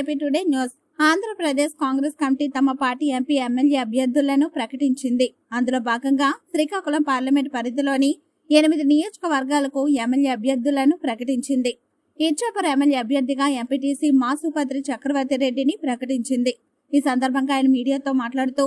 AP today news. Andhra Pradesh Congress committee తమ party MP MLA అభ్యర్థులను ప్రకటించింది. అందులో భాగంగా శ్రీకాకుళం పార్లమెంట్ పరిధిలోని ఎనిమిది నియోజకవర్గాలకు ఎమ్మెల్యే అభ్యర్థులను ప్రకటించింది. ఇచ్చాపురం ఎమ్మెల్యే అభ్యర్థిగా ఎంపీటీసీ మాసుపత్రి చక్రవర్తి రెడ్డిని ప్రకటించింది. ఈ సందర్భంగా ఆయన మీడియాతో మాట్లాడుతూ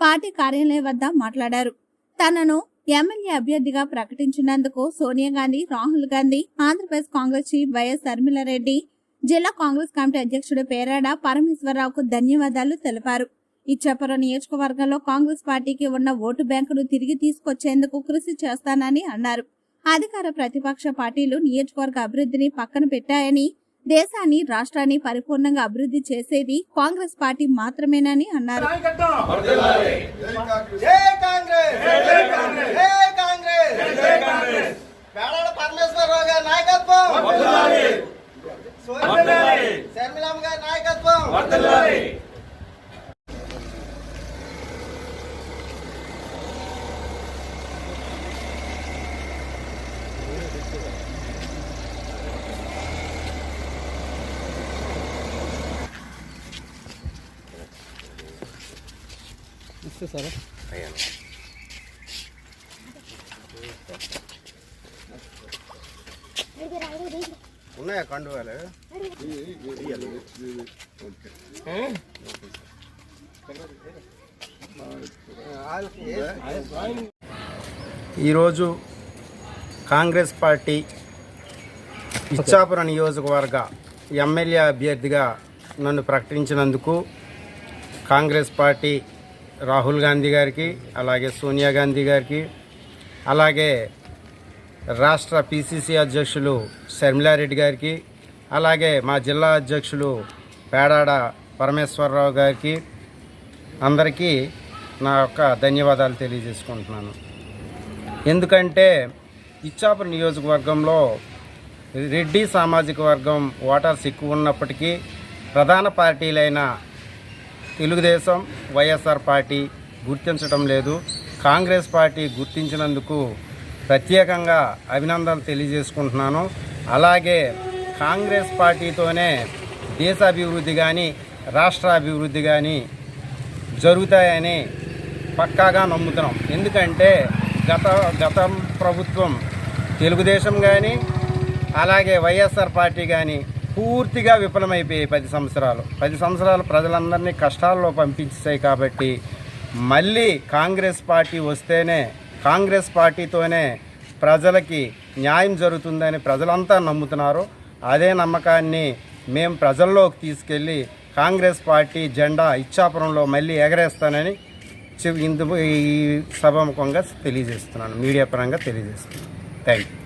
పార్టీ కార్యాలయం వద్ద మాట్లాడారు. తనను ఎమ్మెల్యే అభ్యర్థిగా ప్రకటించినందుకు Sonia Gandhi Rahul Gandhi Andhra Pradesh Congress chief YS Reddy జిల్లా కాంగ్రెస్ కమిటీ అధ్యక్షుడు పేరాడ పరమేశ్వరరావుకు ధన్యవాదాలు తెలిపారు. ఇచ్చాపురం నియోజకవర్గంలో కాంగ్రెస్ పార్టీకి ఉన్న ఓటు బ్యాంకును తిరిగి తీసుకొచ్చేందుకు కృషి చేస్తానని అన్నారు. అధికార ప్రతిపక్ష పార్టీలు నియోజకవర్గ అభివృద్ధిని పక్కన పెట్టాయని దేశాన్ని రాష్ట్రాన్ని పరిపూర్ణంగా అభివృద్ధి చేసేది కాంగ్రెస్ పార్టీ మాత్రమేనని అన్నారు. కాంగ్రెస్! నాయకత్వం ఉన్నాయా కండువాలు ఈరోజు కాంగ్రెస్ పార్టీ ఇచ్చాపురం నియోజకవర్గ ఎమ్మెల్యే అభ్యర్థిగా నన్ను ప్రకటించినందుకు కాంగ్రెస్ పార్టీ రాహుల్ గాంధీ గారికి అలాగే సోనియా గాంధీ గారికి అలాగే రాష్ట్ర పిసిసి అధ్యక్షులు శర్మిలారెడ్డి గారికి అలాగే మా జిల్లా అధ్యక్షులు పేడాడ పరమేశ్వరరావు గారికి అందరికీ నా యొక్క ధన్యవాదాలు తెలియజేసుకుంటున్నాను. ఎందుకంటే ఇచ్చాపురం నియోజకవర్గంలో రెడ్డి సామాజిక వర్గం ఓటర్స్ ఎక్కువ ఉన్నప్పటికీ ప్రధాన పార్టీలైన తెలుగుదేశం వైఎస్ఆర్ పార్టీ గుర్తించడం లేదు. కాంగ్రెస్ పార్టీ గుర్తించినందుకు ప్రత్యేకంగా అభినందనలు తెలియజేసుకుంటున్నాను. అలాగే కాంగ్రెస్ పార్టీతోనే దేశ అభివృద్ధి కానీ రాష్ట్రాభివృద్ధి కానీ జరుగుతాయని పక్కాగా నమ్ముతున్నాం. ఎందుకంటే గత గత ప్రభుత్వం తెలుగుదేశం కానీ అలాగే వైఎస్ఆర్ పార్టీ కానీ పూర్తిగా విఫలమైపోయాయి పది సంవత్సరాలు. పది సంవత్సరాలు ప్రజలందరినీ కష్టాల్లో పంపించాయి కాబట్టి మళ్ళీ కాంగ్రెస్ పార్టీ వస్తేనే కాంగ్రెస్ పార్టీతోనే ప్రజలకి న్యాయం జరుగుతుందని ప్రజలంతా నమ్ముతున్నారు. అదే నమ్మకాన్ని మేము ప్రజల్లోకి తీసుకెళ్ళి కాంగ్రెస్ పార్టీ జెండా ఇచ్చాపురంలో మళ్ళీ ఎగరేస్తానని ఇందు ఈ సభాముఖంగా తెలియజేస్తున్నాను. మీడియా పరంగా తెలియజేస్తున్నాను. Thank you